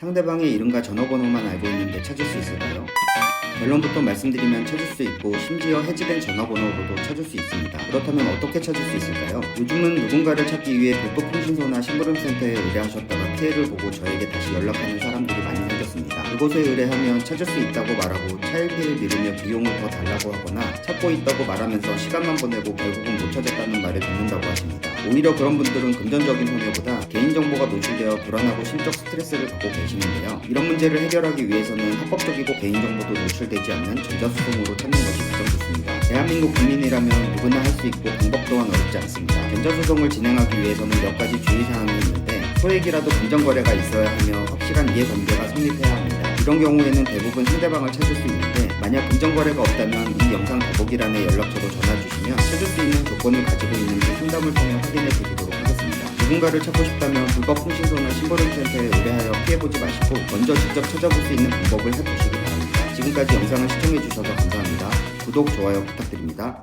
상대방의 이름과 전화번호만 알고 있는데 찾을 수 있을까요? 결론부터 말씀드리면 찾을 수 있고 심지어 해지된 전화번호로도 찾을 수 있습니다. 그렇다면 어떻게 찾을 수 있을까요? 요즘은 누군가를 찾기 위해 불법 통신소나 심부름센터에 의뢰하셨다가 피해를 보고 저에게 다시 연락하는 사람들이 많이 생겼습니다. 그곳에 의뢰하면 찾을 수 있다고 말하고 차일피일 미루며 비용을 더 달라고 하거나 찾고 있다고 말하면서 시간만 보내고 결국은 못 찾았다는 말을 듣는다고 하십니다. 오히려 그런 분들은 금전적인 손해보다 개인정보가 노출되어 불안하고 심적 스트레스를 받고 계시는데요. 이런 문제를 해결하기 위해서는 합법적이고 개인정보도 노출되지 않는 전자수송으로 찾는 것이 가장 좋습니다. 대한민국 국민이라면 누구나 할 수 있고 방법 또한 어렵지 않습니다. 전자수송을 진행하기 위해서는 몇 가지 주의사항이 있는데 소액이라도 금전거래가 있어야 하며 확실한 이해관계가 성립해야 합니다. 이런 경우에는 대부분 상대방을 찾을 수 있는데 만약 금전거래가 없다면 이 영상 더보기란에 연락처로 전화 주시면 찾을 수 있는 조건을 가지고 있는지 상담을 통해 확인해 드리도록 하겠습니다. 누군가를 찾고 싶다면 불법 통신소나 심부름센터에 의뢰하여 피해보지 마시고 먼저 직접 찾아볼 수 있는 방법을 해보시기 바랍니다. 지금까지 영상을 시청해 주셔서 감사합니다. 구독, 좋아요 부탁드립니다.